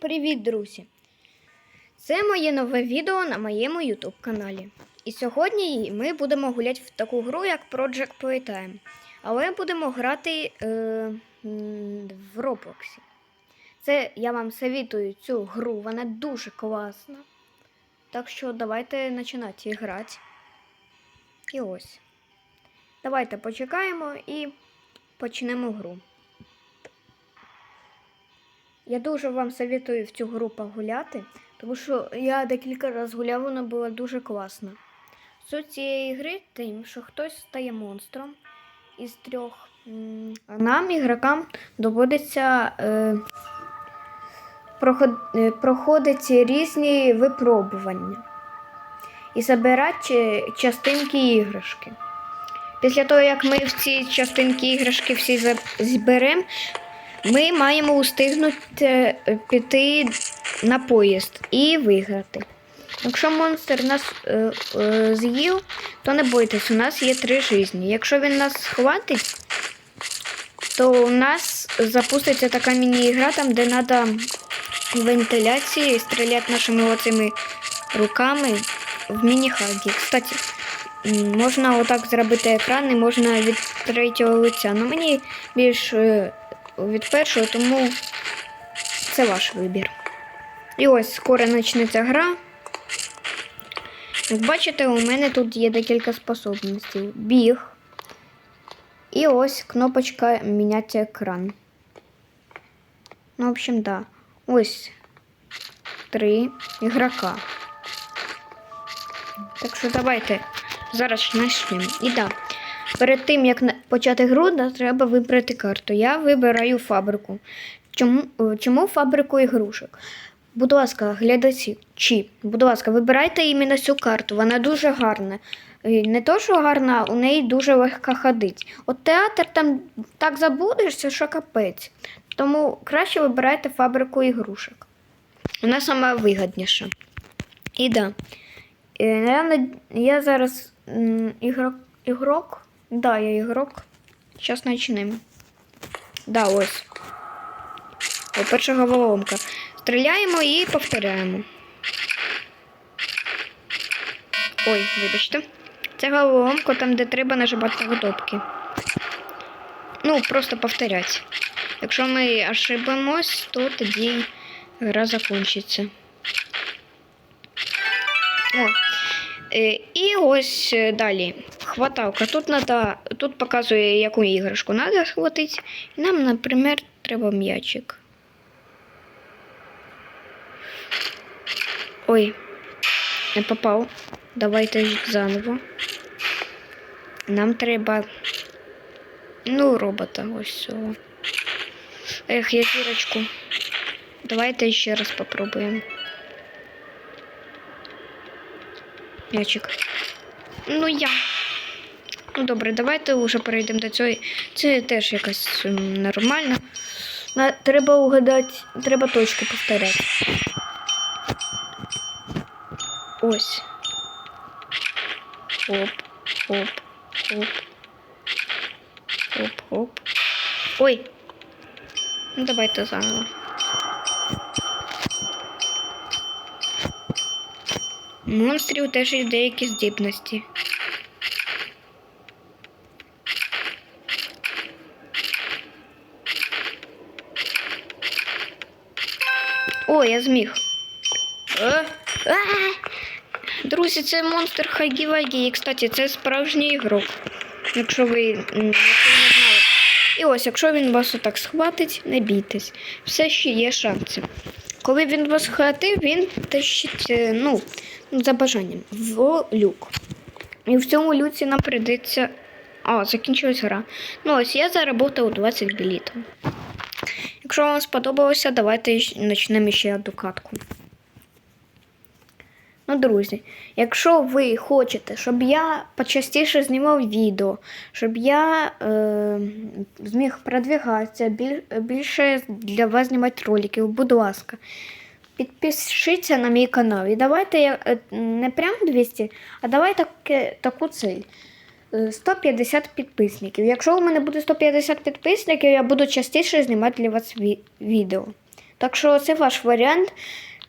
Привіт, друзі! Це моє нове відео на моєму YouTube каналі. І сьогодні ми будемо гуляти в таку гру, як Project Playtime. Але будемо грати е, в Роблоксі. Це я вам советую цю гру, вона дуже класна. Так що давайте починати грати. І ось. Давайте почекаємо і почнемо гру. Я дуже вам советую в цю гру погуляти, тому що я декілька разів гуляв, вона була дуже класна. Суть цієї гри тим, що хтось стає монстром із трьох. Нам, ігрокам, доводиться е, е, проходити різні випробування і збирати частинки іграшки. Після того, як ми в ці частинки іграшки всі зберемо, ми маємо устигнути е, піти на поїзд і виграти. Якщо монстр нас е, е, з'їв, то не бойтесь, у нас є три житті. Якщо він нас схватить, то у нас запуститься така міні-ігра, там, де треба вентиляції стріляти нашими оцими руками в міні-хагі. Кстати, можна отак зробити екран і можна від третього лиця. Ну мені більш е, від першого, тому це ваш вибір. І ось скоро почнеться гра. Як бачите, у мене тут є декілька способностей. Біг. І ось кнопочка міняти екран. Ну, в общем, да. Ось три ігрока. Так що давайте зараз почнемо. І да. Перед тим, як почати гру, треба вибрати карту. Я вибираю фабрику. Чому, е, чому фабрику ігрушок? Будь ласка, глядачі, чи, будь ласка, вибирайте іменно цю карту. Вона дуже гарна. Не то, що гарна, у неї дуже легко ходить. От театр там так забудешся, що капець. Тому краще вибирайте фабрику ігрушок. Вона сама вигідніша. І да. Е, Я, я зараз ігрок. ігрок. Да, я ігрок. Зараз почнемо. Да, ось. О, перша головоломка. Стріляємо і повторяємо. Ой, вибачте. Це головоломка там, де треба нажимати на кнопки. Ну, просто повторяти. Якщо ми ошибемось, то тоді гра закінчиться. О. Е, І ось е, далі. Хваталка. Тут надо, тут показує, яку іграшку треба схватити. Нам, наприклад, треба м'ячик. Ой, не попав. Давайте заново. Нам треба. Ну, робота ось цього. Ех, я зірочку. Давайте ще раз попробуємо. М'ячик. Ну я. Ну добре, давайте вже перейдемо до цього. Це теж якась нормальна. Треба угадати, треба точку повторяти. Ось. Оп, оп, оп. Оп, оп. Ой. Ну давайте заново. Монстрів теж є деякі здібності. О, я зміг. Е, а! Друзі, це монстр Хагі Вагі. І, кстати, це справжній ігрок. Якщо ви, якщо не знали. І ось, якщо він вас отак схватить, не бійтесь. Все ще є шанси. Коли він вас схватив, він тащить, е, ну, за бажанням, в люк. І в цьому люці нам прийдеться. А, закінчилась гра. Ну ось я заработав 20 білітів. Якщо вам сподобалося, давайте почнемо ще одну катку. Ну, друзі, якщо ви хочете, щоб я почастіше знімав відео, щоб я е, зміг продвигатися, більше для вас знімати роликів, будь ласка, підпишіться на мій канал. І давайте я е, не прям 200, а давайте так, таку цель. Е, 150 підписників. Якщо у мене буде 150 підписників, я буду частіше знімати для вас відео. Так що це ваш варіант.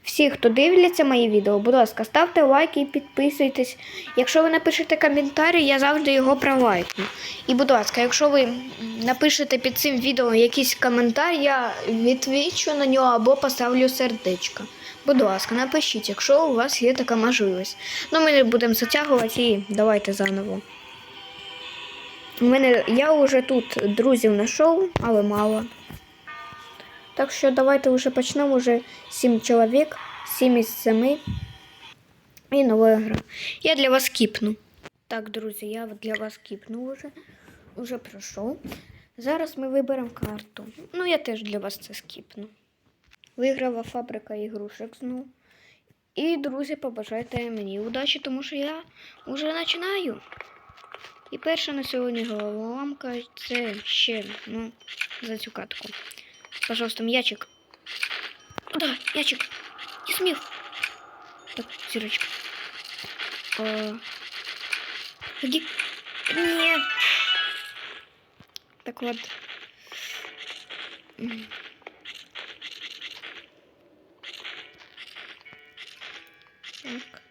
Всі, хто дивляться мої відео, будь ласка, ставте лайки і підписуйтесь. Якщо ви напишете коментарі, я завжди його пролайкну. І, будь ласка, якщо ви напишете під цим відео якийсь коментар, я відвічу на нього або поставлю сердечко. Будь ласка, напишіть, якщо у вас є така можливість. Ну, ми не будемо затягувати і давайте заново. У мене я вже тут друзів знайшов, але мало. Так що давайте вже почнемо вже 7 чоловік, 7 із 7. І нова гра. Я для вас кіпну. Так, друзі, я для вас кіпну вже. Уже пройшов. Зараз ми виберемо карту. Ну, я теж для вас це скіпну. Виграла фабрика ігрушок знову. І, друзі, побажайте мені удачі, тому що я вже починаю. І перша на сьогодні головоломка це ще ну, за цю катку. Пожалуйста, м'ячик. Да, м'ячик. Не смів. Так, зірочка. О. Ходи. Ні. Так вот. М. Так.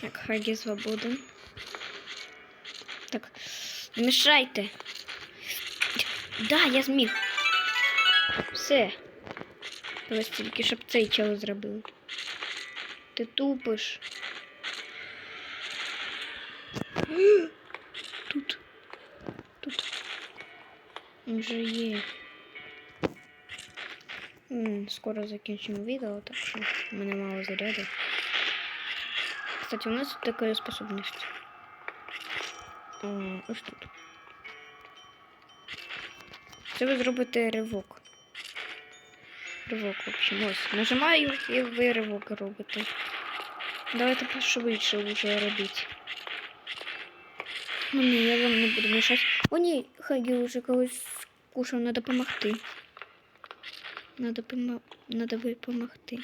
Так, Хагі свободен. Мішайте. Да, я зміг. Все. Ось тільки, щоб цей чел зробив. Ти тупиш. Тут. Тут. Він же є. Скоро закінчимо відео, так що в мене мало заряду. Кстати, у нас тут така способність. Ось тут. Це ви зробите ривок. Ривок, в общем, ось. Нажимаю і ви ривок робите. Давайте пошвидше вже робіть. Ну ні, я вам не буду мішати. О, ні, Хагі вже когось скушав, треба допомогти. Надо. Надо допомогти.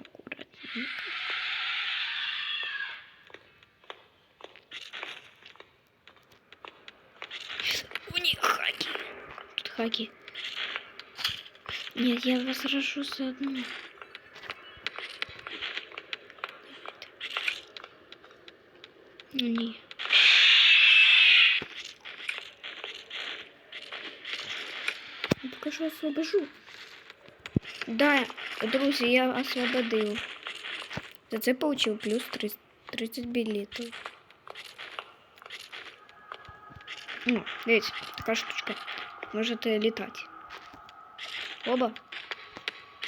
Аккуратненько. Тут Хагі. Нет, я вас рашу заодно. Ну ні. Я поки що освобожу. Да, друзі, я освободив. За це получив плюс 30 30 білетів. Ну, дивіться, така штучка. Можете літати. Оба.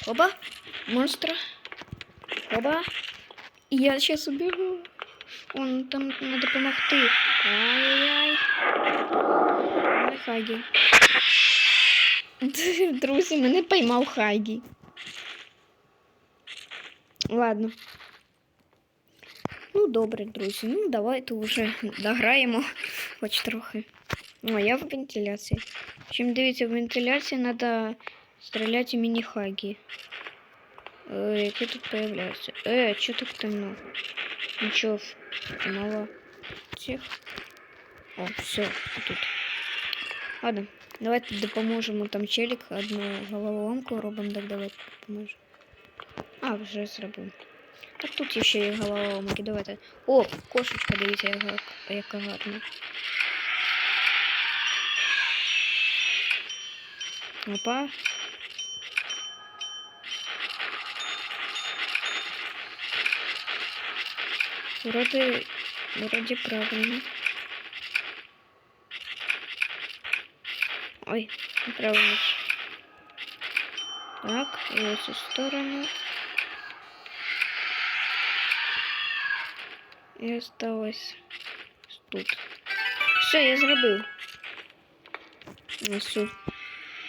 Оба. Монстра. Оба. Я сейчас убегу. Он там надо помогти. Ай-яй-яй. Ой, Хагі. Друзі, мене поймав Хагі. Ладно. Ну, добре, друзі. Ну, давайте вже дограємо хоч трохи. О, я в вентиляції. Чим дивіться, в вентиляції треба стріляти міні-хагі. Е, які тут появляються. Е, що так темно? Нічого, мало цих. О, все, тут. Ладно, давайте допоможемо там челік, одну головоломку робимо, так давайте допоможемо. А, вже зробив. Так тут ще є головоломки, давайте. О, кошечка, дивіться, яка, яка гарна. Опа. Вроде, вроде правильно. Ой, неправильно. Так, и в эту сторону. І осталось тут. Все, я зробив. Несу.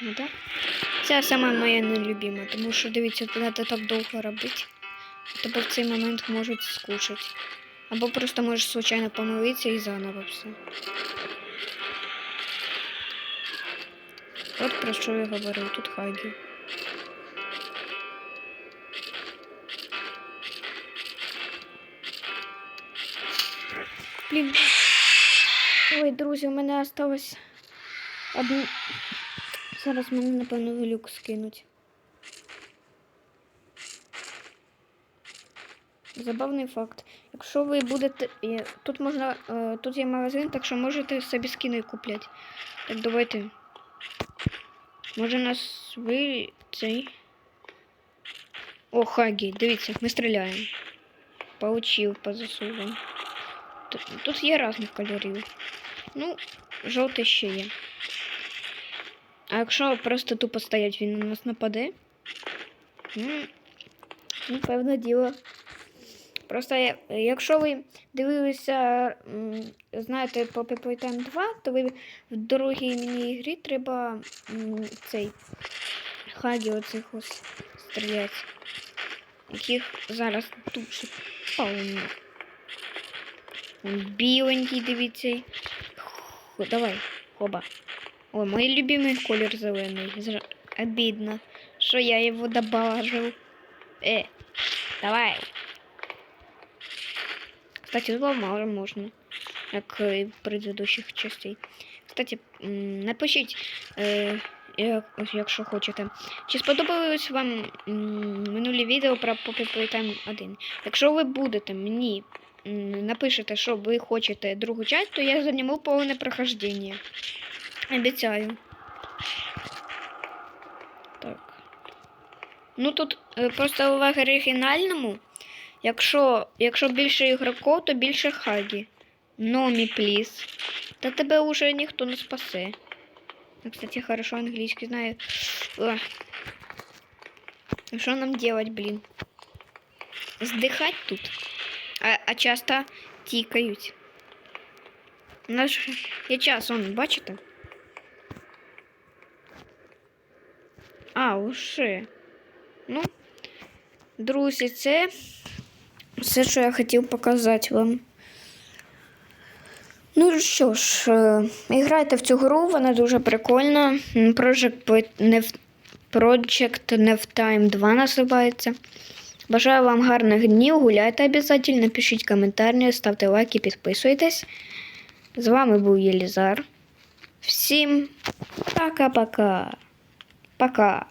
Ну так. Це саме моя нелюбима, тому що дивіться, треба так довго робити. Тебе в цей момент можуть скушати. Або просто можеш случайно помилитися і заново все. От про що я говорю, тут хагі. Блін. Ой, друзі, у мене осталось одне. Зараз мене, напевно, в люк скинуть. Забавний факт. Якщо ви будете. Тут можна. е, Тут є магазин, так що можете собі скини купляти. Так, давайте. Може нас ви цей. О, Хагі, дивіться, ми стріляємо. Получив по заслугам. Тут, тут є різних кольорів. Ну, жовтий ще є. А якщо просто тупо стоять, він на нас нападе. Ну, ну певне діло. Просто якщо ви дивилися, знаєте, по Time 2, то ви в другій міні-грі треба цей хагі оцих ось стріляти. Яких зараз дуже повно. Біленький, дивіться. Давай, хоба. Ой, мой любимый колер зеленый. Зра- Обидно, что я его добавил. Э, давай. Кстати, зломало можно, как и в предыдущих частей. Кстати, м, напишіть, е, як- якщо хочете. Чи сподобалось вам м, минулі відео про Poppy Playtime 1? Якщо ви будете мені м, напишете, що ви хочете другу часть, то я заніму повне прохождення. Обіцяю. Так. Ну тут е, просто в оригінальному, якщо, якщо більше ігроків, то більше хагі. Номі, пліз. Та тебе уже ніхто не спасе. Я, кстати, хорошо англійський знаю. Ох. Що нам делать, блін? Здихать тут. А, а часто тікають. Же є час, он, бачите? А, уже. Ну, друзі, це все, що я хотів показати вам. Ну що ж, е, грайте в цю гру, вона дуже прикольна. Project Project не Time 2 називається. Бажаю вам гарних днів, гуляйте обов'язково, пишіть коментарі, ставте лайки, підписуйтесь. З вами був Єлізар. Всім пока-пока. Пока.